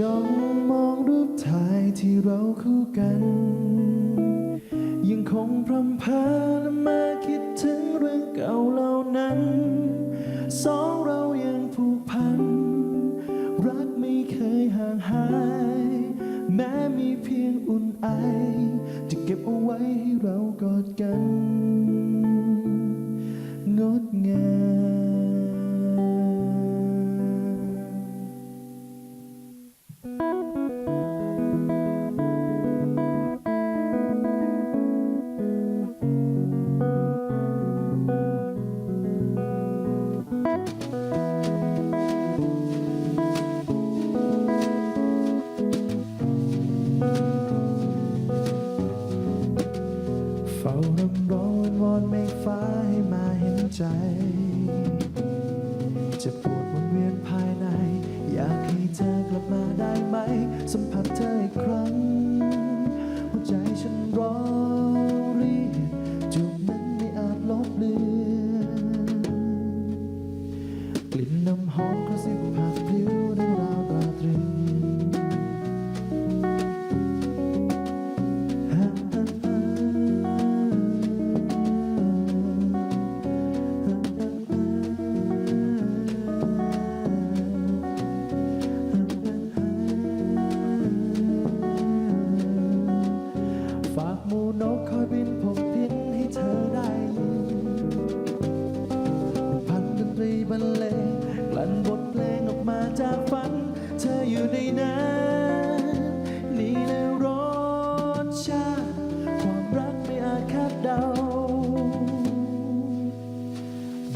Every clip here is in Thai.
จ้องมองรูปถ่ายที่เราคู่กัน ยังคงพรำพาและมาคิดถึงเรื่องเก่าเหล่านั้น สองเรายังผูกพัน รักไม่เคยห่างหาย แม้มีเพียงอุ่นไอ จะเก็บเอาไว้ให้เรากอดกัน ใจ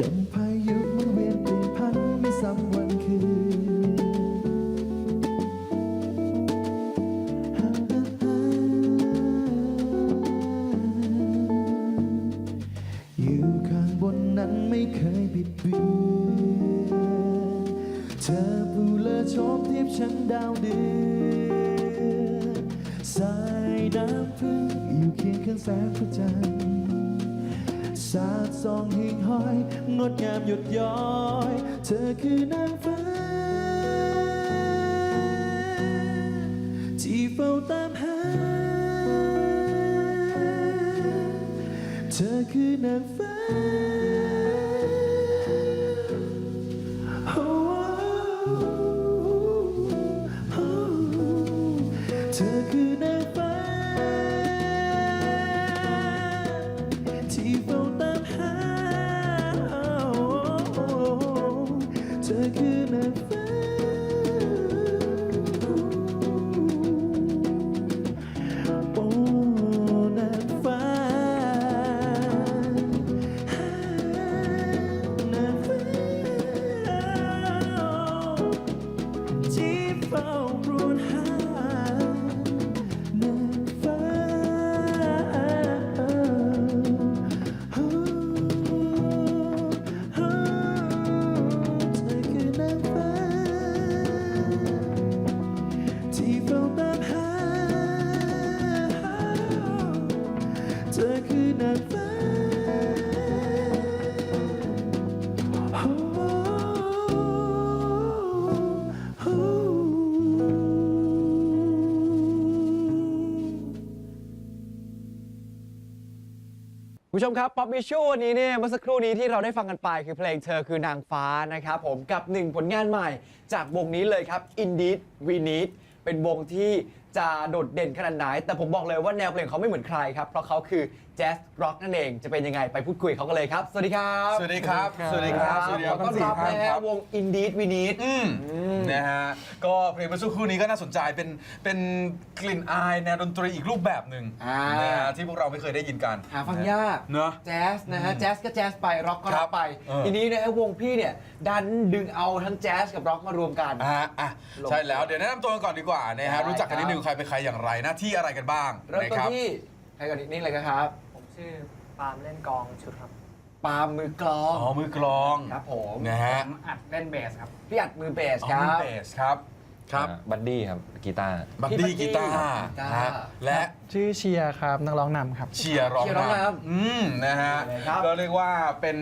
ดังพายุ สาดส่องหิ่งห้อย งดงามหยดย้อย เธอคือนางฟ้า ที่เฝ้าตามหา เธอคือนางฟ้า ผู้ชมครับป๊อปมิชวันนี้เนี่ยเมื่อสักครู่นี้ที่เราได้ฟังกันไปคือเพลงเธอคือนางฟ้านะครับผมกับหนึ่งผลงานใหม่ จากวงนี้เลยครับ Indeed We Need เป็นวงที่ จะโดดเด่นขนาดไหน แต่ผมบอกเลยว่าแนวเพลงเขาไม่เหมือนใครครับ เพราะเขาคือแจ๊สร็อกนั่นเอง จะเป็นยังไงไปพูดคุยกับเขากันเลยครับ สวัสดีครับสวัสดีครับ สวัสดีครับ สวัสดีครับขอต้อนรับทั้งนะสี่ฮะท่านครับวง Indeed We Need อืมนะฮะ ก็เพลงเมื่อสักครู่นี้ก็น่าสนใจ เป็น เป็นกลิ่นอายแนวดนตรีอีกรูปแบบหนึ่งอ่าน นะฮะที่พวกเราไม่เคยได้ยินกันหาฟังยาก เนอะ แจ๊สนะฮะ แจ๊สก็แจ๊สไป ร็อกก็ครัร็อบกไปเออ ทีนี้นะฮะวงพี่เนี่ย ดันดึงเอาทั้งแจ๊สกับร็อกมารวมกัน อะอะลงใช่แล้ว เดี๋ยวแนะนำตัวกันก่อนดีกว่านะได้ฮะรู้จักกันนิดนึงครับใครเป็นใครอย่างไรหน้าที่อะไรกันบ้างเริ่มต้นนะคบที่ใครก่อนนี่เลยครับผมชื่อปาล์มเล่นกลองชุดครับ ปาล์มมือกลองอ๋อมือกลองครับผมนะฮะผมอัดเล่นเบสครับ พี่อัดมือเบสอ๋อครัมือบ เบสครับ ครับอ่าบัดดี้ครับกีตาร์บัดดี้กีตาร์กีตาร์นะฮะและชื่อเชียร์ครับนักร้องนำครับ เชียร์ร้องเชียร์ร้องนำนำอืมนะฮะครับก็เรียกว่าเป็น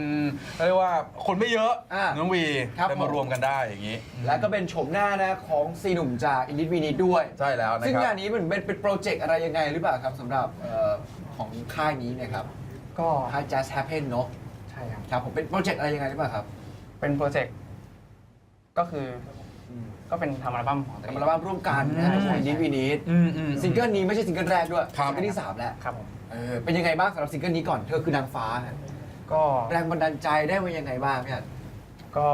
เรียกว่าคนไม่เยอะอะน้องวีครับได้มาผม รวมกันได้อย่างนี้ และก็เป็นโฉมหน้านะของซีหนุ่มจากอินดิสวีนิดด้วย ใช่แล้วนะซึ่งครังาบนนี้มันเป็นเป็นโปรเจกต์อะไรยังไงหรือเปล่าครับสำหรับเอ่อของค่ายนี้เนะครับก็ค่าย Just Happen เนอะใช่ครับ ครับผมเป็นโปรเจกต์อะไรยังไงหรือเปล่าครับ เป็นโปรเจกต์ก็คืออ ก็เป็นทำอัลบั้มของตัวเอทำงอัลบั้มร่วมกันนะอืม ของอินดิสวีนิดอืมอืมซิงเกิลนี้ไม่ใช่ซิงเกิลแรกด้วยครับ ซิงเกิลที่สามแล้วครับผมเออเป็นยังไงบ้างสำหรับซิงเกิลนี้ก่อนเธอคือนางฟ้าฮะก็แรงบันดาลใจได้มายังไงบ้างพี่อันก็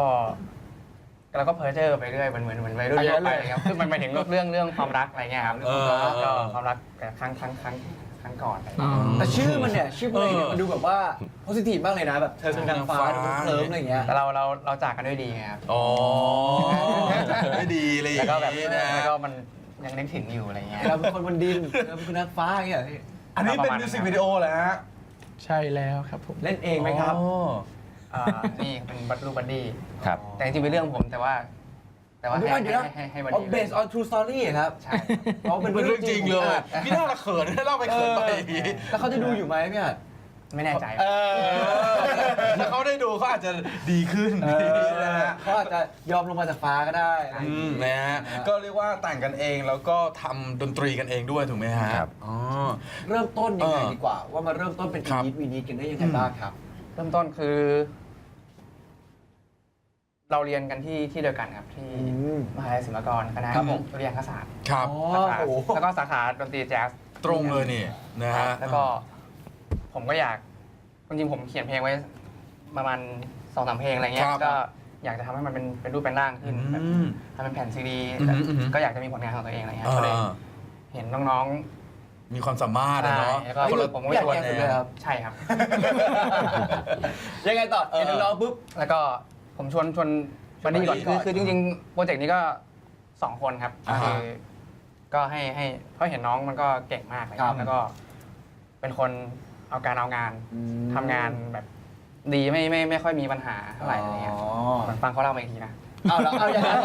เราก็เพอเจอร์ไปเรื่อยเหมือนเหมือนเหมือนวัยรุ่นไปเรื่ทั่อวยไปครับคือมันไปถึงเรื่องเรื่องความรักอะไรเงี้ยครับเออ ก็ความรักแบบครั้งครั้งครั้ง ครั้งก่อนอะไรเงี้ยแต่ชื่อมันเนี่ยชื่อเพลงเนี่ยเออมันดูแบบว่าโพสิทีฟมากเลยนะแบบเธอคือนางฟ้านางฟ้าเคลิ้มๆอะไรอย่างเงี้ย แต่เราเราเราจากกันด้วยดีไงครับ อ๋อไม่ดีเลยอแล้ย่าวงก็แบบนี้นะแล้วก็มันยังนึกถึงอยู่อะไรเงี้ย เราเป็นคนบนดินเราเป็นนางฟ้าอย่างเงี้ยพี่อันนี้เป็นมิวสิกวิดีโอเหรอฮะใช่แล้วครับผมเล่นเองไหมครับอ๋ออ่านี่เป็นบัตรูบัดดี้ครับ แต่จริงๆเป็นเรื่องผมแต่ว่า แต่ว่าเดี๋ยวให้ก่อนเดี๋ยวนะให้ให้ให้บัดอ๋อดี้ based on true story เหรอครับใช่อ๋อเป็นเป็นเรื่องจริงเลยอะพี่น่าละเขินเล่าไปเขินไปอย่างนี้แล้วเขาจะดูอยู่ไหมพี่อัดไม่แน่ใจเออถ้าเขาได้ดูเขาอาจจะดีขึ้นนะฮะเขาอาจจะยอมลงมาจากฟ้าก็ได้อะไรอย่างอืมงี้นะฮะก็เรียกว่าแต่งกันเองแล้วก็ทำดนตรีกันเองด้วยถูกไหมฮะครับอ๋อเริ่มต้นยังไงเออดีกว่า ว่ามาเริ่มต้นเป็นครัอีบนิดวีนิดกันได้ยังไงบ้างครับ เริ่มต้นคือ เราเรียนกันที่ที่เดียวกันครับที่อืมมหาลัยศิลปากรคณะครับผมดุริยางคศาสตร์ครับอ๋อสาขาโอ้โห แล้วก็สาขาดนตรีแจ๊สตรงเลยนี่นะฮะแล้วก็ผมก็อยากจริงๆผมเขียนเพลงไว้ประมาณสองสามเพลงอะไรเงี้คยรับก็อยากจะทำให้มันเป็นเป็นรูปเป็นร่างขึ้นแบบอืมทำเป็นแผ่นซีดีอืมอืมอืม ก็อยากจะมีผลงานของตัวเองอะไรเงี้ยอ่าก็เลยเห็นน้องมีความสามารถๆอะเนาะ ใช่แล้วก็คนละผมก็ไปชวนอยากแยกสุดเลยครับ ใช่ครับ ยังไงต่อเห็นน้องๆปุ๊บ แล้วก็ ผมชวนชวนบันดี้ก่อนชวนคือบัดดี้ก่อนคือจริงๆโปรเจกต์นี้ก็สองคนครับอ่าฮะ คือก็ให้ให้เพราะเห็นน้องมันก็เก่งมากเลยคครัรับบแล้วก็ เป็นคนเอาการเอางานทำงานแบบดีไม่ไม่ไม่ค่อยมีปัญหาเท่าไหร่อะไรเงี้ยอ๋อเหมือนฟังเขาเล่ามาอีกทีนะเอาแล้วเอาอย่างนั้น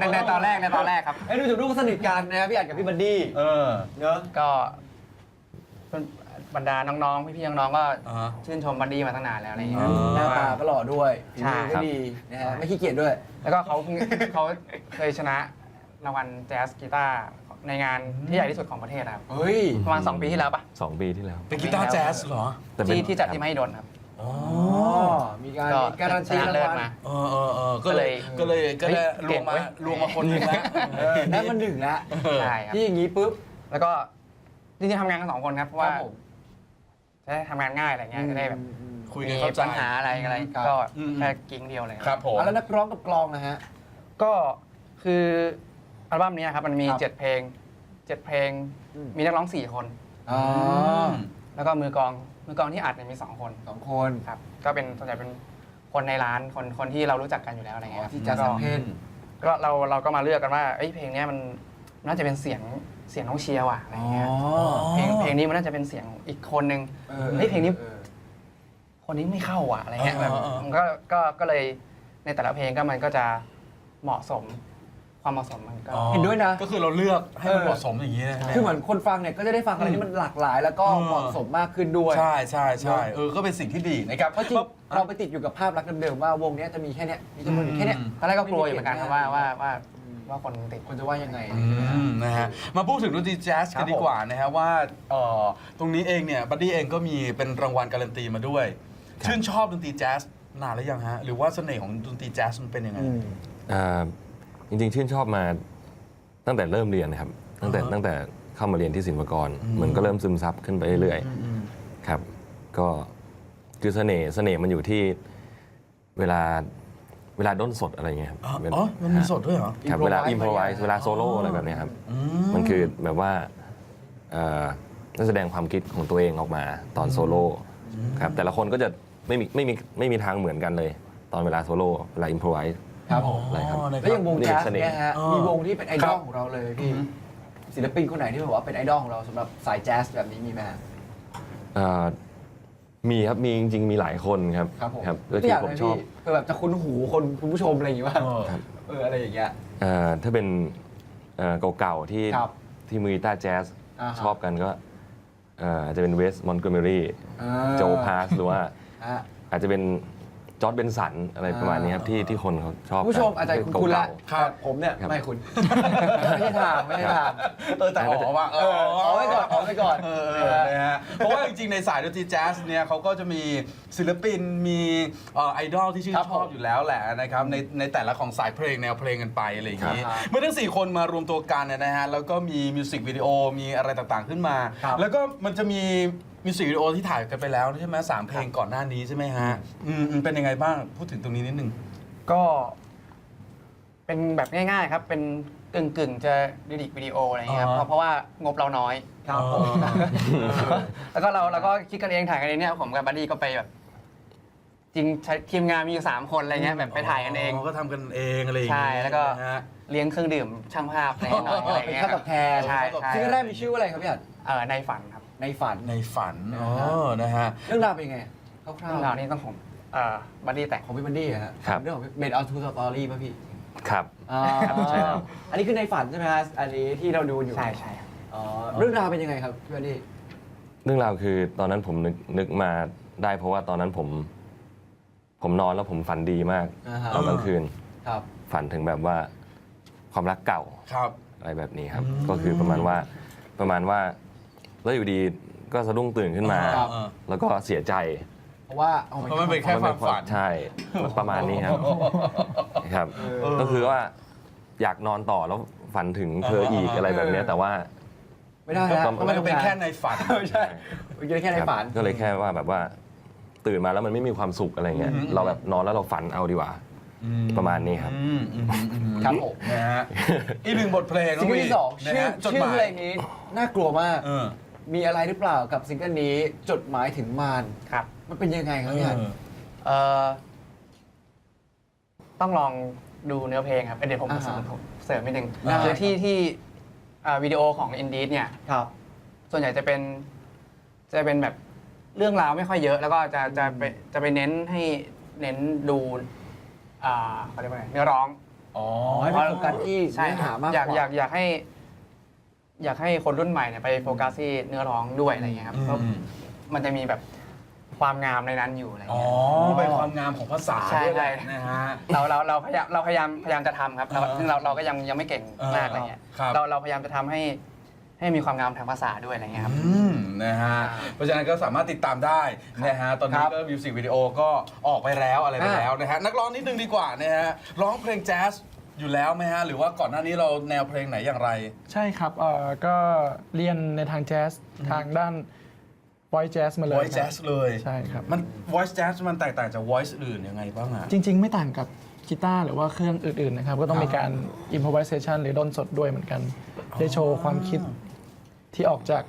ในในตอนแรกในตอนแรกครับ ไอ้ยดูจากรูปก็สนิทกันนะครับพี่อัดกับพี่บัดดี้เออเนอะ ก็เป็น บรรดาน้องๆพี่ๆน้องๆก็อ่าฮะชื่นชมบันดี้มาตั้งนานแล้วอะไรเงี้ยอ๋อหน้าตาก็หล่อด้วยใช่ฝีมือก็ดีนะฮะไม่ขี้เกียจด้วย แล้วก็เขาเพิ่ง เขาเคยชนะรางวัลแจ๊สกีตาร์ในงานที่ใหญ่ที่สุดของประเทศครับเฮ้ย ประมาณ2ปีที่แล้วปะสองปีที่แล้วเป็นกีตาร์แจ๊สเหรอ แต่เป็นที่ที่จัดครับที่มหิดลครับ อ๋อ อ๋อ มีการก็มีการันตีชนะรางเลิศวัลมา เออเออเออก็เลย ก็ก็เลเลยยก็เลยเฮ้ยรวมมาเก่งเว้ย รวมมาคนหนึงแล้วเออได้มาหนึ่งแล้วใช่ครับ ที่อย่างนี้ปุ๊บ แล้วก็จริงๆทำงานกันสองคนครับเพราะว่าครับผม จะได้ทำงานง่ายอะไรเงี้ยจะได้แบบคุยกันมีเข้าใจ ปัญหาอะไรอะไรครับ ก็อืม แค่กิ้งเดียวเลยครับผมอะแล้วนักร้องกับกลองนะฮะ ก็คืออัลบั้มนี้ครับมันมีครับ เจ็ดเพลงเจ็ดเพลงอืมมีนักร้องสี่คน อ๋อแล้วก็มือกลองมือกลองที่อัดเนี่ยมีสองคนสองคนครับก็เป็นส่วนใหญ่เป็นคนในร้านคนคนที่เรารู้จักกันอยู่แล้วอะไรอ๋เงี้อยครับที่จัดก็สัมเพน ก็เราเราก็มาเลือกกันว่าเอ้ยเพลงเนี้ยมัน น่าจะเป็นเสียงเสียงน้องเชียร์ว่ะอะไรอ๋อเงี้ยเพลงเพลงนี้มันน่าจะเป็นเสียงอีกคนนึงออเฮ้ยเพลงนี้ออคนนี้ไม่เข้าว่ะอะไรเงี้ยเออแบบเออเออมันก็ก็ก็เลยในแต่ละเพลงก็มันก็จะเหมาะสมความเหมาะสมมันก็อ๋อเห็นด้วยนะก็คือเราเลือกให้มันเออเหมาะสมอย่างนี้นะคือเหมือนคนฟังเนี่ยก็จะได้ฟังอะไรที่มันหลากหลาย แล้วก็เออเหมาะสมมากขึ้นด้วยใช่ใช่ใช่เออก็เป็นสิ่งที่ดีนะครับเพราะจริงเราไปติดอยู่กับภาพลักษณ์เดิมๆว่าวงเนี้ยจะมีแค่เนี้ยมีจำนวนอยู่แค่เนี้ยอืมตอนแรกก็กลัวอยู่เหมือนกันครับว่าว่าว่า ว่าคนติด คนจะว่ายังไงอืมนะฮะมาพูดถึงดนตรีแจ๊สครักันบดีกว่านะฮะว่าเอ่อตรงนี้เองเนี่ยบัดดี้เองก็มีเป็นรางวัลการันตีมาด้วยชื่นชอบดนตรีแจ๊สนานแล้วยังฮะหรือว่าเสน่ห์ของดนตรีแจ๊สมันเป็นยังไง อืม อ่าจริงๆ ชื่นชอบมาตั้งแต่เริ่มเรียนนะครับ ตั้งแต่อ่าฮะตั้งแต่เข้ามาเรียนที่ศิลปากรอืม เหมือนก็เริ่มซึมซับขึ้นไปเรื่อยอืมอืมๆครับ ก็คือเสน่ห์เสน่ห์มันอยู่ที่เวลา เวลาด้นสดอะไรเงี้ยครับอ๋อเวลาอ๋อมันมีสดด้วยเหรอ ครับเวลา improvise อิมพอไวไปส์เวลาโซโล่อะไรแบบเนี้ยครับอืมันคือแบบว่าเอ่อนักแสดงความคิดของตัวเองออกมาตอนโซโล่ครับแต่ละคนก็จะไม่มีไม่มีไม่มีทางเหมือนกันเลย ตอนเวลาโซโล่เวลาอิมพอไวส์ ครับผมอะไรครับ นะแล้วอย่างวงนี่แจ๊สเสน่ห์เนี่ยฮะ เออ มีวงที่เป็นไอดอลครับของเราเลยพี่ ศิลปินคนไหนที่แบบว่าเป็นไอดอลของเราสำหรับสายแจ๊สแบบนี้มีไหมฮะ เอ่อมีครับมีจริงๆมีหลายคนครับครับผมครับก็ตัวที่อย่างผมนะชอพี่บเพื่ อแบบจะคุ้นหูคนคุณผู้ชมอะไรอย่างงี้ว่าเออครับเอออะไรอย่างเงี้ยเอ่อถ้าเป็นเอ่อเก่าๆที่ครับที่มือกีตาร์แจ๊สอ่าฮะ ชอบกันก็เอ่ออาจจะเป็นเวสมอนโกเมอรี่อ่าโจพาสหรือว่า อะอาจจะเป็น จอร์ดเบนสันอะไรประมาณนี้ครับที่ที่คนเขาชอบคุณผู้ชมอาจจะคุณคุณละเก่าครับผมเนี่ยครับไม่คุณไม่ได้ถามไม่ได้ถามเออแต่อ๋อว่าเออเอาไว้ก่อนเอาไว้ก่อนเออเออนะฮะเพราะว่าจริงๆ ในสายดนตรีแจ๊สเนี่ยเขาก็จะมีศิลปินมีเอ่อไอดอลที่ชื่นครับชอบผมอยู่แล้วแหละนะครับในในแต่ละของสายเพลงแนวเพลงกันไปอะไรอย่างนี้ครับเมื่อทั้ง 4 คนมารวมตัวกันเนี่ยนะฮะแล้วก็มีมิวสิกวิดีโอมีอะไรต่างๆขึ้นมาครับแล้วก็มันจะมี มิวสิกวิดีโอที่ถ่ายกันไปแล้วใช่ไหมสามเพลงก่อนหน้านี้ใช่ไหมฮะอืมอืมเป็นยังไงบ้างพูดถึงตรงนี้นิดนึง ก็เป็นแบบง่าย ๆ ครับ เป็นกึ่งกึ่งๆจะดิดิกวิดีโออะไรอย่างเงี้ยครับอ๋อเพราะเพราะว่า งบเราน้อยครับผมแล้วก็เราเราก็คิดกันเองถ่ายกันเองเนี่ยผมกับบัดดี้ก็ไปแบบ จริงใช้ทีมงานมีอยู่สามคนอะไรเงี้ยแบบไปถ่ายกันเอง ก็ทำกันเองอะไรอย่างใช่นี้แล้วก็ นะฮะ เลี้ยงเครื่องดื่มช่างภาพอะไรหน่อยอะไรเป็นเงี้ยค่าตอบแทนใช่ใช่ซิงเกิลแรกมีชื่อว่าอะไรครับพี่อัด เออในฝันครับ ในฝัน ในฝันนะอ๋อฮะนะฮะ เรื่องราวเป็นยังไงคร่าเรื่องวราวนี้ต้องของเอ่อบัดดี้แต่ง ๆของพี่บันดี้อะฮะครับ เรื่องของเมดเอาทูสตอรี่ป่ะพี่ครับ อ่าใช่ครับ อันนี้คือในฝันใช่ไหมฮะอันนี้ที่เราดูอยู่ใช่ใช่ครับอ๋อเรื่องราวเป็นยังไงครับพี่บันดี้เรื่องราวคือตอนนั้นผมนึกนึกมาได้เพราะว่าตอนนั้นผม ผมนอนแล้วผมฝันดีมากอ่าฮะตอนกลางคืน ครับ ฝันถึงแบบว่าความรักเก่าครับ อะไรแบบนี้ครับ อืม ก็คือประมาณว่าประมาณว่า แล้วอยู่ดีก็สะดุ้งตื่นขึ้นมา ครับ แล้วก็เสียใจเพราะว่าเอาเพราะมันเป็นแค่ความฝัน ใช่ประมาณนี้ครับครับ ก็คือว่าอยากนอนต่อแล้วฝันถึงเธออีกอะไรแบบเนี้ยแต่ว่า ไม่ได้นะก็เพราะมันเป็นแค่ในฝันใช่มันเป็นแค่ในฝัน ก็เลยแค่ว่าแบบว่าตื่นมาแล้วมันไม่มีความสุขอะไรเงี้ยอืมเราแบบนอนแล้วเราฝันเอาดีกว่า ประมาณนี้ครับ อืมอืมอืมอืมครับผม นะฮะอีกหนึ่งบทเพลงซิงเกิลที่สองนะชื่อฮะจดชื่หอมายเพลงนี้น่ากลัวมาก เออ มีอะไรหรือเปล่ากับซิงเกิลนี้จดหมายถึงมารครับมันเป็นยังไงครับพี่อัดเอ่อต้องลองดูเนื้อเพลงครับเอ้ยเดี๋ยวผมอ่าเสริฮะมผมเสริมนิดนึงได้คือที่ที่อ่าวิดีโอของ Indeed เนี่ยครับ ส่วนใหญ่จะเป็นจะเป็นแบบเรื่องราวไม่ค่อยเยอะ แล้วก็จะจะไปจะไปเน้นให้เน้นดูอ่าเขาเรียกว่าไงเนื้อร้อง อ๋อให้เป็นโฟกัสที่ใช่เนื้อหามากอยากกว่าอยากอยากให้ อยากให้คนรุ่นใหม่เนี่ยไปโฟกัสที่เนื้อร้องด้วยอะไรเงี้ยครับเพราะอืมมันจะมีแบบความงามในนั้นอยู่อะไรอ๋อเงี้ย เป็นความงามของภาษาใช่ ด้วยแหละใช่นะฮะ เราเราเราพยายามเราพยายามพยายามจะทำครับเราอ่าซึ่งเราเราก็ยังยังไม่เก่งเออมากอะไรเงี้ยครับ เราเราพยายามจะทำให้ให้มีความงามทางภาษาด้วยอะไรเงี้ยครับ อืมนะฮะ เพราะฉะนั้นก็สามารถติดตามได้นะฮะ ตอนนี้ครับก็มิวสิกวิดีโอก็ออกไปแล้วอะไรไปอ่าแล้วนะฮะ นักร้องนิดนึงดีกว่านะฮะ ร้องเพลงแจ๊ส อยู่แล้วไหมฮะ หรือว่าก่อนหน้านี้เราแนวเพลงไหนอย่างไร ใช่ครับเอ่อก็เรียนในทางแจ๊สทางด้าน voice jazz มาเลย voice ครับ jazz เลยใช่ครับ มัน voice jazz มันแตกต่างจาก voice อื่นยังไงบ้างอะ จริง ๆ ไม่ต่างกับกีตาร์หรือว่าเครื่องอื่น ๆ นะครับ ก็ต้องมีการ improvisation หรือดนสดด้วยเหมือนกัน ได้โชว์ความคิดที่ออกจาก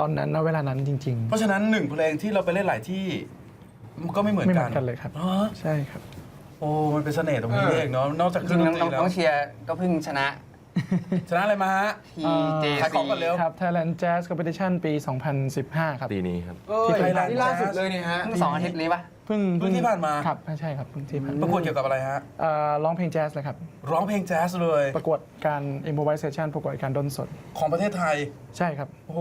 ตอนนั้นณเวลานั้นจริง เพราะฉะนั้นหนึ่งเพลงที่เราไปเล่นหลายที่ มันก็ไม่เหมือนไม่เหกัมืนอนกันเลยครับ อ๋อๆใช่ครับ โอ้มันเป็นเสน่ห์ตรงนี้เองเนาะนอกจากจเคริรื่องงดๆนตน้องรีแล้วน้องเชียร์ก็เพิ่งชนะ ชนะอะไรมาฮะ TJC ขายของก่อนเร็ว ครับ Thailand Jazz Competition ปี 2015 ครับ ปีนี้ครับ เอ้ยที่ Thailand นี่ล่าสุดเลยเนี่ยฮะ เพิ่งสองอาทิตย์นี้ปะ เพิ่งเพิ่งที่ผ่านมา ครับใช่ครับเพิ่งที่ผ่านปมาระกวดเกี่ยวกับอะไรฮะ เอ่อร้องเพลงแจ๊สเลยครับ ร้องเพลงแจ๊สเลย ประกวดการ improvisation ประกวดการดนสด ของประเทศไทย ใช่ครับ โอ้โห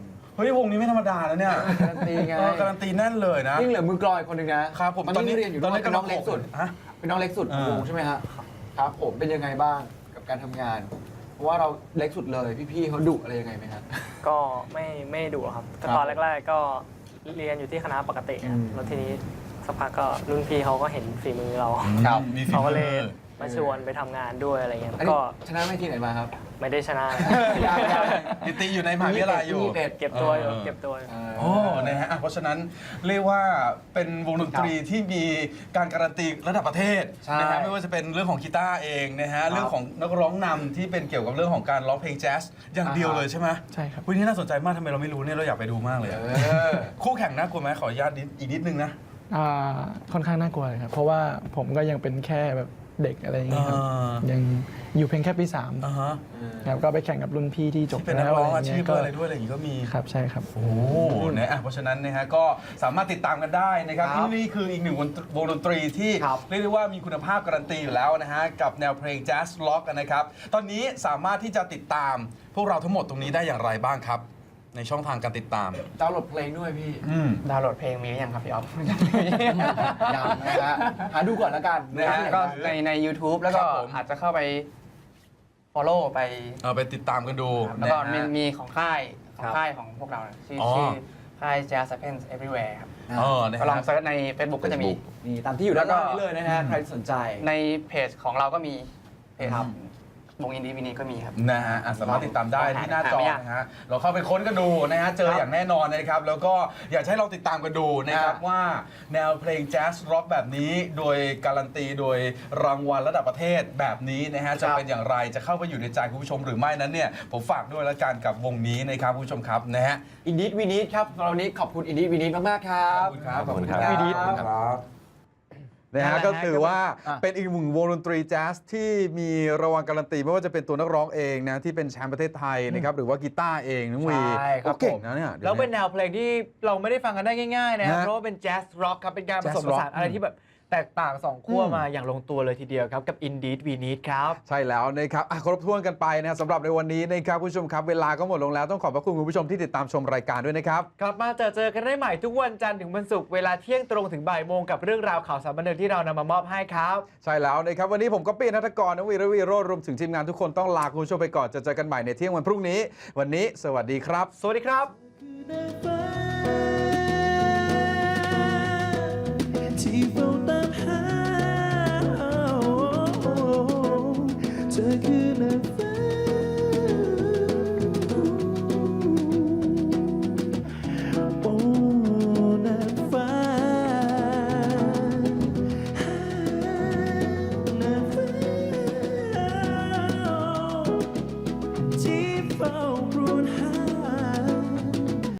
เฮ้ยวงนี้ไม่ธรรมดาแล้วเนี่ยการันตีไง เออการันตีแน่นเลยนะ ยิ่งเหลือมือกลอยคนหนึ่งนะครับผมตอนนี้เรียนอยู่ตอนนี้ด้วยเป็นน้องเล็กสุด ฮะ เป็นน้องเล็กสุดของอ่าวงใช่ไหมฮะครับ ผมเป็นยังไงบ้างกับการทำงาน เพราะว่าเราเล็กสุดเลยพี่ๆเขาดุอะไรยังไงไหมครับ ก็ไม่ไม่ดุครับแต่ครับตอนแรก ๆ ก็เรียนอยู่ที่คณะปกติครับอืม แล้วทีนี้สักพักก็รุ่นพี่เขาก็เห็นฝีมือเรา ครับ มีฝีเขามืก็เลยอ มาชวนไปทำงานด้วยอะไรเงี้ยอันนี้ก็ชนะไม่ที่ไหนมาครับ ไม่ได้ชนะ ยังยังกิตติอยู่ในมหาวิทยาลัยอยู่ยี่สิบเอ็ดเก็บตัวอยู่เออเก็บตัวอยู่ โอ้นะฮะอะเพราะฉะนั้นเรียกว่าเป็นวงดนตรีที่มีการการันตีระดับประเทศใช่นะฮะไม่ว่าจะเป็นเรื่องของกีตาร์เองนะฮะเรื่องของนักร้องนำที่เป็นเกี่ยวกับเรื่องของการร้องเพลงแจ๊สอย่างเดียวเลยใช่ไหมใช่ครับ วันนี้น่าสนใจมากทำไมเราไม่รู้เนี่ยเราอยากไปดูมากเลยเออะอคู่แข่งน่ากลัวไหมขออนุญาตนิดอีกนิดนึงนะ อ่าค่อนข้างน่ากลัวเลยครับ เพราะว่าผมก็ยังเป็นแค่แบบ เด็กอะไรอย่างเงี้ยครับอ่ายังอยู่เพียงแค่ปีสามอ่าฮะครับก็ไปแข่งกับรุ่นพี่ที่จบที่เป็นนักแล้วร้องอะไรอาชีพเงี้ยด้วยก็อะไรด้วยอะไรอย่างงี้ก็มี ครับใช่ครับ โอ้โหนะอะเพราะฉะนั้นนะฮะก็สามารถติดตามกันได้นะครับครับที่นี่คืออีกหนึ่งวงวงดนตรีที่ครับ เรียกได้ว่ามีคุณภาพการันตีอยู่แล้วนะฮะ กับแนวเพลงแจ๊สล็อกนะครับ ตอนนี้สามารถที่จะติดตามพวกเราทั้งหมดตรงนี้ได้อย่างไรบ้างครับ ในช่องทางการติดตาม ดาวน์โหลดเพลงด้วยพี่อืม ดาวน์โหลดเพลงมีหรือยังครับพี่ออฟ ยังนะฮะหาดูก่อนแล้วกันนะฮะ ก็ในใน YouTube แล้วก็ครับผม อาจจะเข้าไป follow ไป เอาไปติดตามกันดู แล้วก็นะมีฮะมีของค่ายขอครังบค่ายของพวกเราชื่ออ๋อ ชื่อค่าย Jazz s a p e n s Everywhere ครับเออนะก็ลองฮะ เซิร์ชใน Facebook ก็จะมี Facebook นี่ตามที่อยู่ด้านล่างนี้เลยนะฮะ ใครสนใจ ในเพจของเราก็มีเพจครับ วงอินดี้วินีก็มีครับ นะฮะอะสามารถติดตามได้ที่หน้าจอหาไม่ยากนะฮะเราเข้าไปค้นกันดูนะฮะเจอครับอย่างแน่นอนนะครับ แล้วก็อยากให้ลองติดตามกันดูนะครับอะว่าแนวเพลงแจ๊สร็อกแบบนี้ โดยการันตีโดยรางวัลระดับประเทศแบบนี้นะฮะจะเป็นอย่างไรจะเข้าไปอยู่ในใจคุณผู้ชมหรือไม่นั้นเนี่ยผมฝากด้วยแล้วกันกับวงนี้นะครับคุณผู้ชมครับนะฮะอินดิ w วินิดครับเราวันนี้ขอบคุณอินดิ w วินิดมากๆครับ ขอบคุณครับขอบคุณครับ วินิดครับ นะนั่นแหฮะละก็ถือว่าอะเป็นอีกหนึ่งวงดนตรีแจ๊สที่มีรางวัลการันตีไม่ว่าจะเป็นตัวนักร้องเองนะที่เป็นแชมป์ประเทศไทยนะครับหรือว่ากีตาร์เองน้องวีใช่ครับโอ้เก่งผมนะเนี่ยแล้วเป็นแนวเพลงที่เราไม่ได้ฟังกันได้ง่ายๆนะครับฮะเพราะว่าเป็นแจ๊สร็อกครับเป็นการผสม Jazz ผ rock สานอะไรที่แบบ แตกต่างสองขั้วอืมมาอย่างลงตัวเลยทีเดียวครับกับ Indeed We Need ครับ ใช่แล้วนะครับอะครบถ้วนกันไปนะสำหรับในวันนี้นะครับคุณผู้ชมครับเวลาก็หมดลงแล้วต้องขอบพระคุณคุณผู้ชมที่ติดตามชมรายการด้วยนะครับกลับมาเจอเจอกันได้ใหม่ทุกวันจันทร์ถึงวันศุกร์เวลาเที่ยงตรงถึงบ่ายโมงกับเรื่องราวข่าวสารบันเทิงที่เรานำมามอบให้ครับ ใช่แล้วนะครับวันนี้ผมก็ปี้นัทกรนวีรวีโรจน์รวมถึงทีมงานทุกคนต้องลาคุณผู้ชมไปก่อนจะเจอกันใหม่ในเที่ยงวันพรุ่งนี้ วันนี้ สวัสดีครับ สวัสดีครับ ที่เฝ้าตามหา